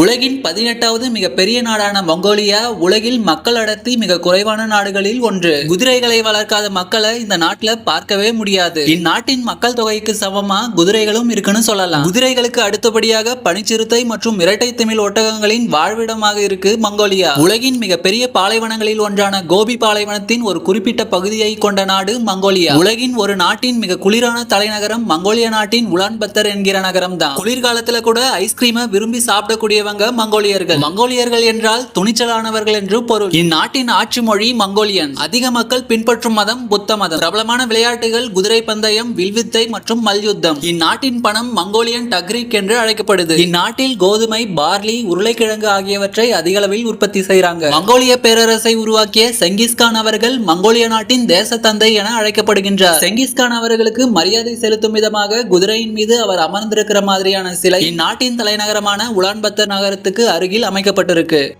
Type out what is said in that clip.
உலகின் பதினெட்டாவது மிகப்பெரிய நாடான மங்கோலியா உலகில் மக்கள் அடர்த்தி மிக குறைவான நாடுகளில் ஒன்று. குதிரைகளை வளர்க்காத மக்களை இந்த நாட்டுல பார்க்கவே முடியாது. இந்நாட்டின் மக்கள் தொகைக்கு சமமா குதிரைகளும் இருக்குன்னு சொல்லலாம். குதிரைகளுக்கு அடுத்தபடியாக பனிச்சிறுத்தை மற்றும் இரட்டை திமிழ் ஒட்டகங்களின் வாழ்விடமாக இருக்கு மங்கோலியா. உலகின் மிகப்பெரிய பாலைவனங்களில் ஒன்றான கோபி பாலைவனத்தின் ஒரு குறிப்பிட்ட பகுதியை கொண்ட நாடு மங்கோலியா. உலகின் ஒரு நாட்டின் மிக குளிரான தலைநகரம் மங்கோலியா நாட்டின் உலான்பத்தர் என்கிற நகரம் தான் குளிர்காலத்துல கூட ஐஸ்கிரீமை விரும்பி சாப்பிடக்கூடிய சாப்பிடக்கூடியவங்க மங்கோலியர்கள். மங்கோலியர்கள் என்றால் துணிச்சலானவர்கள் என்று பொருள். இந்நாட்டின் ஆட்சி மொழி மங்கோலியன். அதிக மக்கள் பின்பற்றும் மதம் புத்த மதம். பிரபலமான விளையாட்டுகள் குதிரை பந்தயம் வில்வித்தை மற்றும் மல்யுத்தம். இந்நாட்டின் பணம் மங்கோலியன் டக்ரிக் என்று அழைக்கப்படுது. இந்நாட்டில் கோதுமை பார்லி உருளைக்கிழங்கு ஆகியவற்றை அதிக அளவில் உற்பத்தி செய்யறாங்க மங்கோலிய பேரரசை உருவாக்கிய செங்கிஸ்கான் அவர்கள் மங்கோலிய நாட்டின் தேச தந்தை என அழைக்கப்படுகின்றார். செங்கிஸ்கான் அவர்களுக்கு மரியாதை செலுத்தும் விதமாக குதிரையின் மீது அவர் அமர்ந்திருக்கிற மாதிரியான சிலை. இந்நாட்டின் தலைநகரமான உலான்பத்தர் நகரத்துக்கு அருகில் அமைக்கப்பட்டிருக்கு.